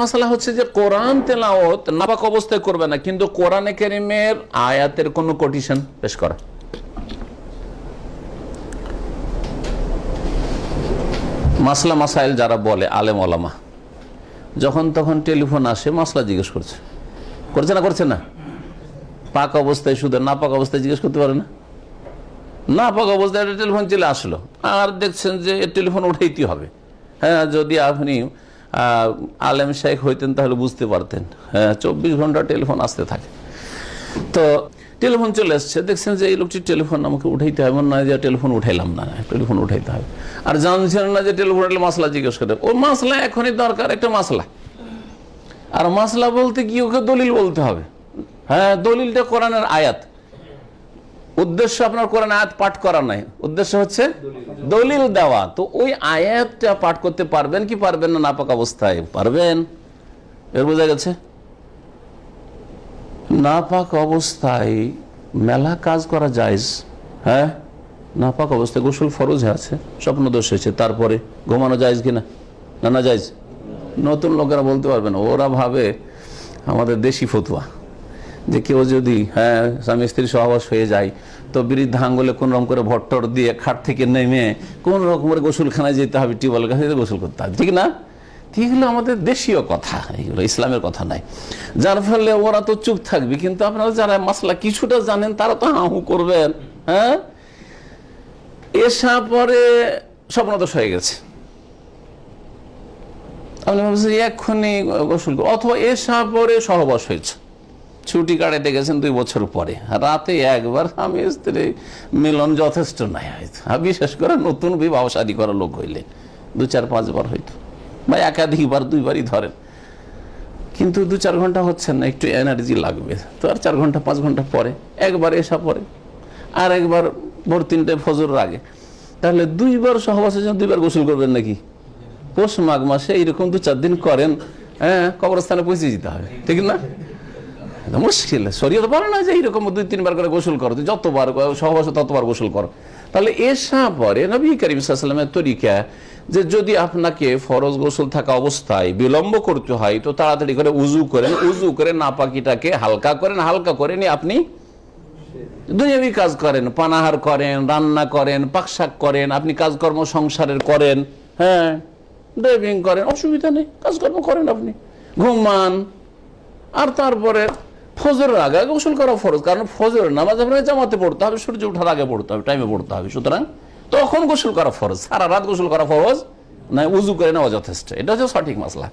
মশলা হচ্ছে যে কোরআন তেলাওত নাপাক অবস্থায় করবে না, কিন্তু কোরআনে কেরিমের আয়াতের কোন কোটিশন পেশ করা। মাসলা মাসাইল যারা বলে, আলেম ওলামা, যখন তখন টেলিফোন আসে, মাসলা জিজ্ঞেস করছে। করছে না করছে না? পাক অবস্থায় শুধু না পাক অবস্থায় জিজ্ঞেস করতে পারে না? না পাক অবস্থায় টেলিফোন চলে আসলো, আর দেখছেন যে টেলিফোন উঠাইতে হবে। হ্যাঁ যদি আপনি আলেম শেখ হইতেন তাহলে বুঝতে পারতেন। হ্যাঁ চব্বিশ ঘণ্টা টেলিফোন আসতে থাকে। তো টেলিফোন চলে এসছে। দেখছেন যে এই লোকটির টেলিফোন আমাকে উঠাইতে হবে নয় যে টেলিফোন উঠাইলাম না, টেলিফোন উঠাইতে হবে আর জানছেন না যে টেলিফোন উঠলে মাসলা জিজ্ঞেস করে। ও মাসলা এখনই দরকার, একটা মাসলা। আর মাসলা বলতে কি ওকে দলিল বলতে হবে? হ্যাঁ দলিলটা কোরআনের আয়াত। উদ্দেশ্য আপনার কোরআন আয়াত পাঠ করা নাই। উদ্দেশ্য হচ্ছে দলিল দেওয়া। তো ওই আয়াতটা পাঠ করতে পারবেন কি পারবেন না, নাপাক অবস্থায় পারবেন। এর বোঝা গেছে, নাপাক অবস্থায় মেলা কাজ করা যায় হ্যাঁ? নাপাক অবস্থায় গোসল ফরজ আছে স্বপ্ন দোষ হয়েছে, তারপরে ঘুমানো যায় কিনা? না না যায় নতুন লোকেরা বলতে পারবেন ওরা ভাবে আমাদের দেশি ফতুয়া। যে কেউ যদি হ্যাঁ স্বামী স্ত্রী সহবাস হয়ে যায়, তো বৃদ্ধা আঙ্গুলে কোন রকম করে ভট্টর দিয়ে খাট থেকে নেমে কোন রকমের গোসলখানায় যেতে হবে, টিউবওয়েলের কাছে গোসল করতে হবে, ঠিক না? এগুলো আমাদের দেশীয় কথা, এগুলো ইসলামের কথা নাই যার ফলে ওরা তো চুপ থাকবে, কিন্তু আপনারা যারা মাসলা কিছুটা জানেন, তারা তো হাহু করবেন হ্যাঁ? এসা পরে স্বপ্নদোষ হয়ে গেছে। আপনি ভাবছেন, এক্ষুনি গোসল। অথবা এসা পরে সহবাস হয়েছে। ছুটি কাটাইতে গেছেন দুই বছর পরে। রাতে একবার আমি স্ত্রী মিলন যথেষ্ট নাই হয়তো আর বিশেষ করে নতুন বিবাহ শাদী করা লোক হইলে দু চার পাঁচবার হয়তো বা একাধিকবার, দুইবারই ধরেন। কিন্তু দু চার ঘণ্টা হচ্ছে না, একটু এনার্জি লাগবে। তো আর চার ঘণ্টা, পাঁচ ঘণ্টা পরে, একবার এসা পরে। আর একবার ভোর তিনটে ফজর আগে। তাহলে দুইবার সহবাসের জন্য দুইবার গোসল করবেন নাকি? পৌষ মাঘ মাসে এইরকম দু চার দিন করেন হ্যাঁ কবরস্থানে পৌঁছে যেতে হবে। ঠিক না? মুশকিল। শরীয়ত বলে না যে এইরকম দুই, তিনবার করে গোসল করো যতবার সহবাস ততবার গোসল করো। তাহলে এসা পরে নবী করিম সাল্লামের তরিকা যে যদি আপনাকে ফরজ গোসল থাকা অবস্থায় বিলম্ব করতে হয়, তো তাড়াতাড়ি করে উজু করেন উজু করে নাপাকিটাকে হালকা করেন, হালকা করে নিয়ে আপনি দুনিয়াবি কাজ করেন। পানাহার করেন, রান্না করেন, পাকশাক করেন, আপনি কাজকর্ম সংসারের করেন হ্যাঁ ড্রাইভিং করেন, অসুবিধা নেই, কাজকর্ম করেন আপনি। ঘুমান, আর তারপরে ফজরের আগে গোসল করা ফরজ, কারণ ফজরের নামাজ আপনাকে জামাতে পড়তে হবে, সূর্য ওঠার আগে পড়তে হবে টাইমে পড়তে হবে। সুতরাং তখন গোসল করা ফরজ, সারা রাত গোসল করা ফরজ না উজু করে নেওয়া যথেষ্ট। এটা হচ্ছে সঠিক মাসলা।